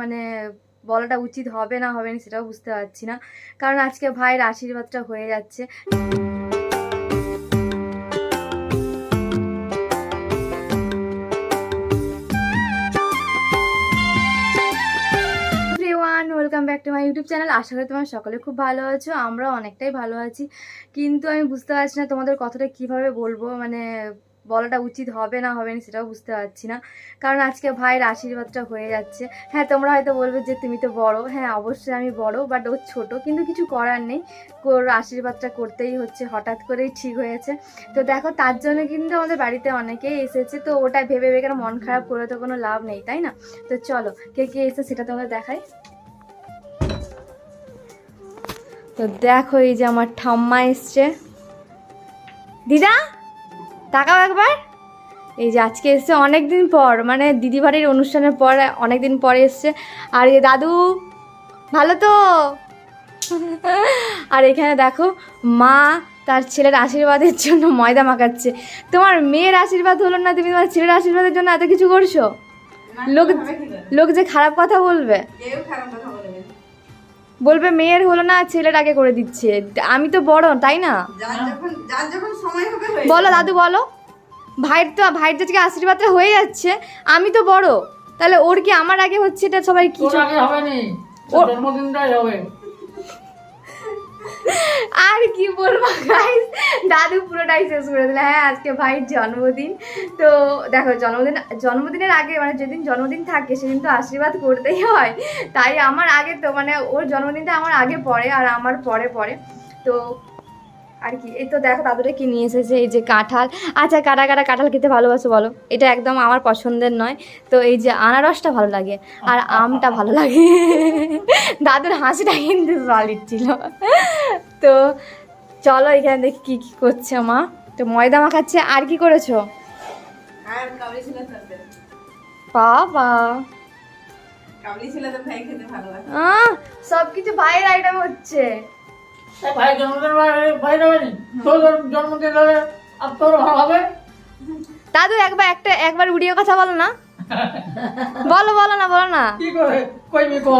মানে বলাটা উচিত হবে না হবে না সেটাও বুঝতে পারছি না। কারণ আজকে ভাইয়ের আশীর্বাদটা হয়ে যাচ্ছে। Welcome back to my YouTube channel আশা করি তোমার সকলে খুব ভালো আছো আমরা অনেকটাই ভালো আছি। কিন্তু আমি বুঝতে পারছি না তোমাদের কথাটা কীভাবে বলব মানে বলাটা উচিত হবে না হবে না সেটাও বুঝতে পারছি না। কারণ আজকে ভাইয়ের আশীর্বাদটা হয়ে যাচ্ছে। হ্যাঁ তোমরা হয়তো বলবে যে তুমি তো বড়। হ্যাঁ অবশ্যই আমি বড় বাট ও ছোট। কিন্তু কিছু করার নেই। ওর আশীর্বাদটা করতেই হচ্ছে, হঠাৎ করেই ঠিক হয়েছে। তো দেখো, তার জন্য কিন্তু আমাদের বাড়িতে অনেকেই এসেছে। তো ওটা ভেবে ভেবে কেন মন খারাপ করে তো কোনো লাভ নেই, তাই না? তো চলো, কে কে এসে সেটা তোমাদের দেখাই। তো দেখো, এই যে আমার ঠাম্মা এসছে। দিদা! তাকাও একবার। এই যে আজকে এসছে অনেক দিন পর মানে দিদি বাড়ির অনুষ্ঠানের পর অনেক দিন পরে এসছে। আর এই দাদু ভালো তো? আর এখানে দেখো মা তার ছেলের আশীর্বাদের জন্য ময়দা মাখাচ্ছে। তোমার মেয়ের আশীর্বাদ হলো না তুমি তোমার ছেলের আশীর্বাদের জন্য এত কিছু করছ? লোক লোক যে খারাপ কথা বলবে। বলবে মেয়ের হলো না ছেলের আগে করে দিচ্ছে। আমি তো বড় তাই না? যার যখন যার যখন সময় হবে বলো দাদু বলো। ভাইয়ের তো ভাইয়ের যে আশীর্বাদটা হয়ে যাচ্ছে আমি তো বড়। তাহলে ওর কি আমার আগে হচ্ছে? এটা সবাই কি হবে। আর কি বলব গাইস দাদু পুরোটাই শেষ করে দিলে। হ্যাঁ আজকে ভাইয়ের জন্মদিন। তো দেখো, জন্মদিন, জন্মদিনের আগে মানে যেদিন জন্মদিন থাকে, সেদিন তো আশীর্বাদ করতেই হয়। তাই আমার আগে তো মানে ওর জন্মদিনটা আমার আগে পড়ে আর আমার পরে পরে তো আর কি এই তো দেখো দাদুটা কি নিয়ে এসেছে এই যে কাঁঠাল। আচ্ছা কাটা কাটা কাঁঠাল খেতে ভালোবাসো বলো? এটা একদম আমার পছন্দের নয়। তো এই যে আনারসটা ভালো লাগে আর আমটা ভালো লাগে। দাদুর হাসিটা কিন্তু সলিড ছিল। তো চলো এখানে দেখি কি কি করছে মা। তো ময়দা মাখাচ্ছে আর কি করেছ? বাবা। সব কিছু ভাইয়ের আইটেম হচ্ছে। ভাই জন্মদিন ভাই- ভাই তোর জন্মদিন হলে আর তোর ভালো হবে? দাদু একবার একটা একবার উড়িয়ে কথা বলো না। বলো বলো না বলো না। কি করে? কইবি কো?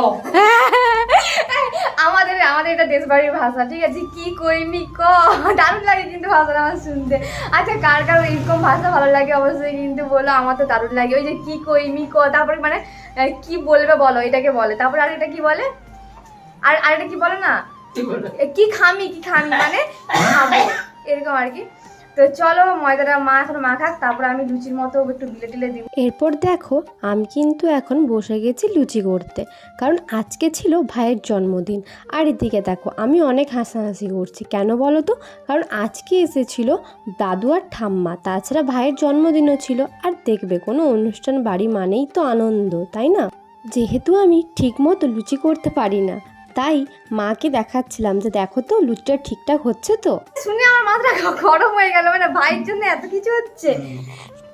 আমাদের আমাদের এটা দেশবাড়ির ভাষা ঠিক আছে? কি কইমি ক? দারুণ লাগে কিন্তু ভাষাটা আমার শুনতে। আচ্ছা কার কার এরকম ভাষা ভালো লাগে অবশ্যই কিন্তু বলো আমার তো দারুণ লাগে। ওই যে কি কইমি ক তারপরে মানে কি বলবে বলো এটাকে বলে। তারপরে আর এটা কি বলে? আর আর এটা কি বলে না? কি খামি কি খামি মানে এরকম আর কি। তো চলো, ময়দাটা মা এখন মাখাক তারপর আমি লুচির মতো একটু টিলে এরপর দেখো, আমি কিন্তু এখন বসে গেছি লুচি করতে, কারণ আজকে ছিল ভাইয়ের জন্মদিন। আর এদিকে দেখো, আমি অনেক হাসাহাসি করছি। কেন বলো তো? কারণ আজকে এসেছিল দাদু আর ঠাম্মা, তাছাড়া ভাইয়ের জন্মদিনও ছিল। আর দেখবে, কোনো অনুষ্ঠান বাড়ি মানেই তো আনন্দ, তাই না? যেহেতু আমি ঠিকমতো লুচি করতে পারি না। তাই মাকে দেখাচ্ছিলাম যে দেখো তো লুচিটা ঠিকঠাক হচ্ছে তো? শুনে আমার মাথাটা গ- গরম হয়ে গেল মানে ভাইয়ের জন্য এত কিছু হচ্ছে।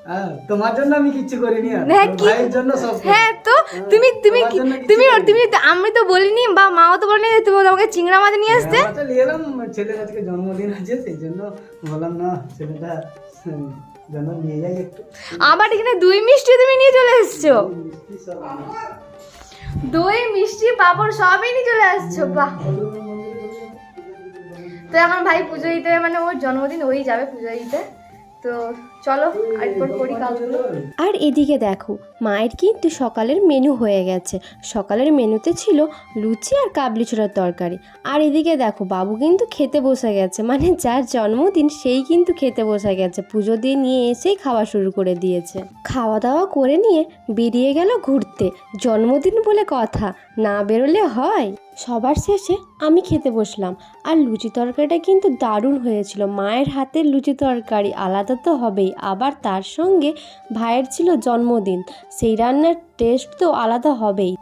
হ্যাঁ, তোমার জন্য আমি কিচ্ছু করিনি হ্যাঁ, কি- জন্য সব হ্যাঁ তো তুমি তুমি কি- তুমি তুমি আমি তো বলিনি বা মাও তো বলেনি তুমি আমাকে চিংড়া মাছ নিয়ে আসতে। হ্যাঁ, তো নিয়ে এলাম ছেলের আজকে জন্মদিন আছে সেই জন্য বললাম না ছেলেটা হুম, নিয়ে যাই একটু। আবার এখানে দুই মিষ্টি তুমি নিয়ে চলে এসছো। দই, মিষ্টি, পাপড় সবই নিয়ে চলে আসছো, বাহ। তো এখন ভাই পুজো দিতে মানে ওর জন্মদিন ওই যাবে পুজো দিতে। আর এদিকে দেখো, মায়ের কিন্তু সকালের মেনু হয়ে গেছে। সকালের মেনুতে ছিল লুচি আর কাবলি ছোড়ার তরকারি। আর এদিকে দেখো, বাবু কিন্তু খেতে বসে গেছে। মানে যার জন্মদিন, সেই কিন্তু খেতে বসে গেছে। পুজো দিয়ে নিয়ে এসেই খাওয়া শুরু করে দিয়েছে। খাওয়া দাওয়া করে নিয়ে বেরিয়ে গেল ঘুরতে। জন্মদিন বলে কথা, না বেরোলে হয়? সবার শেষে আমি খেতে বসলাম। আর লুচি তরকারিটা কিন্তু দারুণ হয়েছিল। মায়ের হাতের লুচি তরকারি আলাদা তো হবেই। আবার তার সঙ্গে ভাইয়ের ছিল জন্মদিন। সেই রান্নার টেস্ট তো আলাদা হবেই।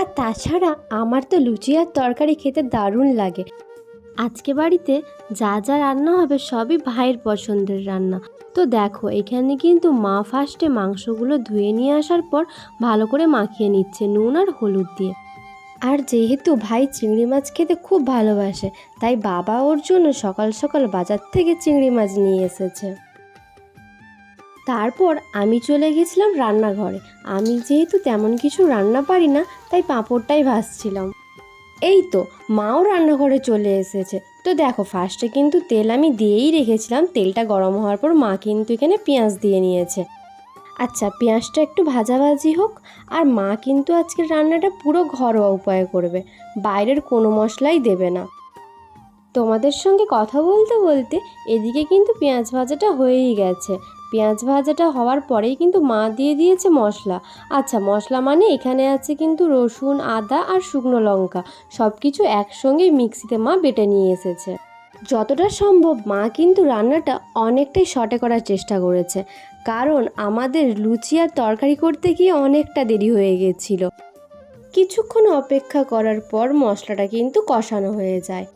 আর তাছাড়া আমার তো লুচি আর তরকারি খেতে দারুণ লাগে। আজকে বাড়িতে যা যা রান্না হবে সবই ভাইয়ের পছন্দের রান্না। তো দেখো, এখানে কিন্তু মা ফার্স্টে মাংসগুলো ধুয়ে নিয়ে আসার পর ভালো করে মাখিয়ে নিচ্ছে নুন আর হলুদ দিয়ে। আর যেহেতু ভাই চিংড়ি মাছ খেতে খুব ভালোবাসে, তাই বাবা ওর জন্য সকাল সকাল বাজার থেকে চিংড়ি মাছ নিয়ে এসেছে। তারপর আমি চলে গেছিলাম রান্নাঘরে। আমি যেহেতু তেমন কিছু রান্না পারি না, তাই পাঁপড়টাই ভাজছিলাম। এই তো, মাও রান্নাঘরে চলে এসেছে। তো দেখো ফার্স্টে কিন্তু তেল আমি দিয়েই রেখেছিলাম। তেলটা গরম হওয়ার পর মা কিন্তু এখানে পেঁয়াজ দিয়ে নিয়েছে। আচ্ছা পেঁয়াজটা একটু ভাজাভাজি হোক। আর মা কিন্তু আজকের রান্নাটা পুরো ঘরোয়া উপায়ে করবে। বাইরের কোনো মশলাই দেবে না। তোমাদের সঙ্গে কথা বলতে বলতে এদিকে কিন্তু পেঁয়াজ ভাজাটা হয়েই গেছে। পেঁয়াজ ভাজাটা হওয়ার পরেই কিন্তু মা দিয়ে দিয়েছে মশলা। আচ্ছা মশলা মানে এখানে আছে কিন্তু রসুন, আদা আর শুকনো লঙ্কা। সব কিছু একসঙ্গেই মিক্সিতে মা বেটে নিয়ে এসেছে। যতটা সম্ভব মা কিন্তু রান্নাটা অনেকটাই শর্টে করার চেষ্টা করেছে। কারণ আমাদের লুচি আর তরকারি করতে গিয়ে অনেকটা দেরি হয়ে গেছিল। কিছুক্ষণ অপেক্ষা করার পর মশলাটা কিন্তু কষানো হয়ে যায়।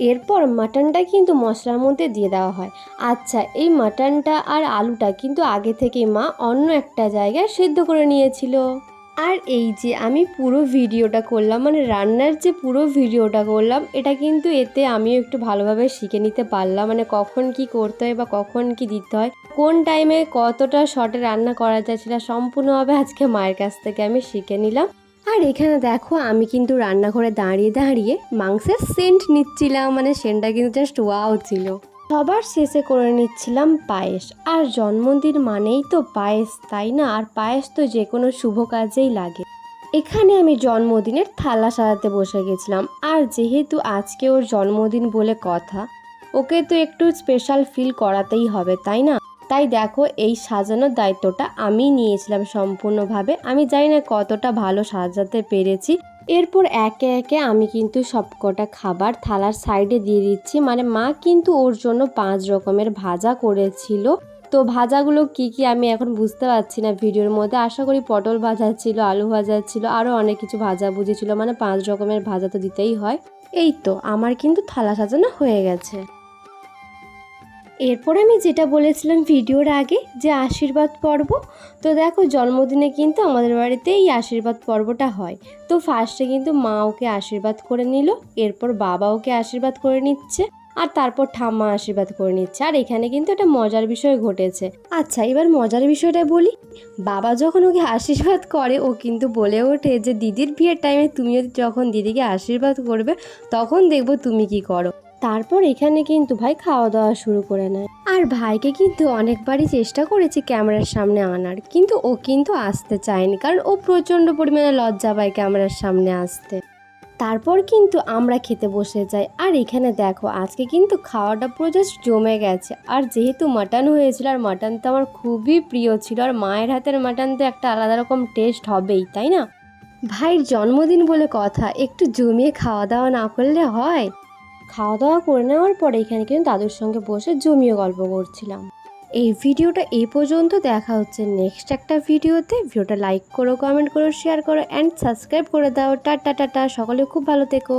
এরপর মাটনটা কিন্তু মশলার মধ্যে দিয়ে দেওয়া হয়। আচ্ছা এই মাটনটা আর আলুটা কিন্তু আগে থেকেই মা অন্য একটা জায়গায় সেদ্ধ করে নিয়েছিল। আর এই যে আমি পুরো ভিডিওটা করলাম মানে রান্নার যে পুরো ভিডিওটা করলাম, এটা কিন্তু এতে আমিও একটু ভালোভাবে শিখে নিতে পারলাম। মানে কখন কি করতে হয় বা কখন কি দিতে হয়, কোন টাইমে কতটা শর্টে রান্না করা যায় সেটা সম্পূর্ণভাবে আজকে মায়ের কাছ থেকে আমি শিখে নিলাম। আর এখানে দেখো, আমি কিন্তু রান্নাঘরে দাঁড়িয়ে দাঁড়িয়ে মাংসের সেন্ট নিচ্ছিলাম মানে সেন্টটা কিন্তু জাস্ট ওয়াও ছিল। সবার শেষে করে নিচ্ছিলাম পায়েস। আর জন্মদিন মানেই তো পায়েস, তাই না? আর পায়েস তো যে কোনো শুভ কাজেই লাগে। এখানে আমি জন্মদিনের থালা সাজাতে বসে গেছিলাম। আর যেহেতু আজকে ওর জন্মদিন বলে কথা, ওকে তো একটু স্পেশাল ফিল করাতেই হবে, তাই না? তাই দেখো, এই সাজানোর দায়িত্বটা আমি নিয়েছিলাম সম্পূর্ণভাবে। আমি জানি না কতটা ভালো সাজাতে পেরেছি এরপর একে একে আমি কিন্তু সবকটা খাবার থালার সাইডে দিয়ে দিচ্ছি। মানে মা কিন্তু ওর জন্য পাঁচ রকমের ভাজা করেছিল। তো ভাজাগুলো কি কি আমি এখন বুঝতে পারছি না ভিডিওর মধ্যে। আশা করি পটল ভাজা ছিল, আলু ভাজা ছিল আরও অনেক কিছু ভাজা বুঝি ছিল মানে পাঁচ রকমের ভাজা তো দিতেই হয়। এই তো, আমার কিন্তু থালা সাজানো হয়ে গেছে। এরপর আমি যেটা বলেছিলাম ভিডিওর আগে যে আশীর্বাদ পর্ব, তো দেখো জন্মদিনে কিন্তু আমাদের বাড়িতে এই আশীর্বাদ পর্বটা হয়। তো ফার্স্টে কিন্তু মা ওকে আশীর্বাদ করে নিল, এরপর বাবা ওকে আশীর্বাদ করে নিচ্ছে, আর তারপর ঠাম্মা আশীর্বাদ করে নিচ্ছে। আর এখানে কিন্তু একটা মজার বিষয় ঘটেছে। আচ্ছা এবার মজার বিষয়টা বলি। বাবা যখন ওকে আশীর্বাদ করে, ও কিন্তু বলে ওঠে যে, দিদির বিয়ের টাইমে তুমিও যখন দিদিকে আশীর্বাদ করবে, তখন দেখব তুমি কি করো। তারপর এখানে কিন্তু ভাই খাওয়া দাওয়া শুরু করে নেয়। আর ভাইকে কিন্তু অনেকবারই চেষ্টা করেছি ক্যামেরার সামনে আনার, কিন্তু ও কিন্তু আসতে চায়নি, কারণ ও প্রচণ্ড পরিমাণে লজ্জা পায় ক্যামেরার সামনে আসতে। তারপর কিন্তু আমরা খেতে বসে যাই, আর এখানে দেখো, আজকে কিন্তু খাওয়াটা পুরো জাস্ট জমে গেছে। আর যেহেতু মাটন হয়েছিল, আর মাটন তো আমার খুবই প্রিয় ছিল, আর মায়ের হাতের মাটন তো একটা আলাদা রকম টেস্ট হবেই, তাই না? ভাইয়ের জন্মদিন বলে কথা, একটু জমিয়ে খাওয়া দাওয়া না করলে হয়? খাওয়া দাওয়া করে নেওয়ার পরে এখানে কিন্তু দাদুর সঙ্গে বসে জমিয়ে গল্প করছিলাম। এই ভিডিওটা এই পর্যন্ত, দেখা হচ্ছে নেক্সট একটা ভিডিওতে। ভিডিওটা লাইক করো কমেন্ট করো শেয়ার করো অ্যান্ড সাবস্ক্রাইব করে দাও। টাটা টাটা সকলে খুব ভালো থেকো।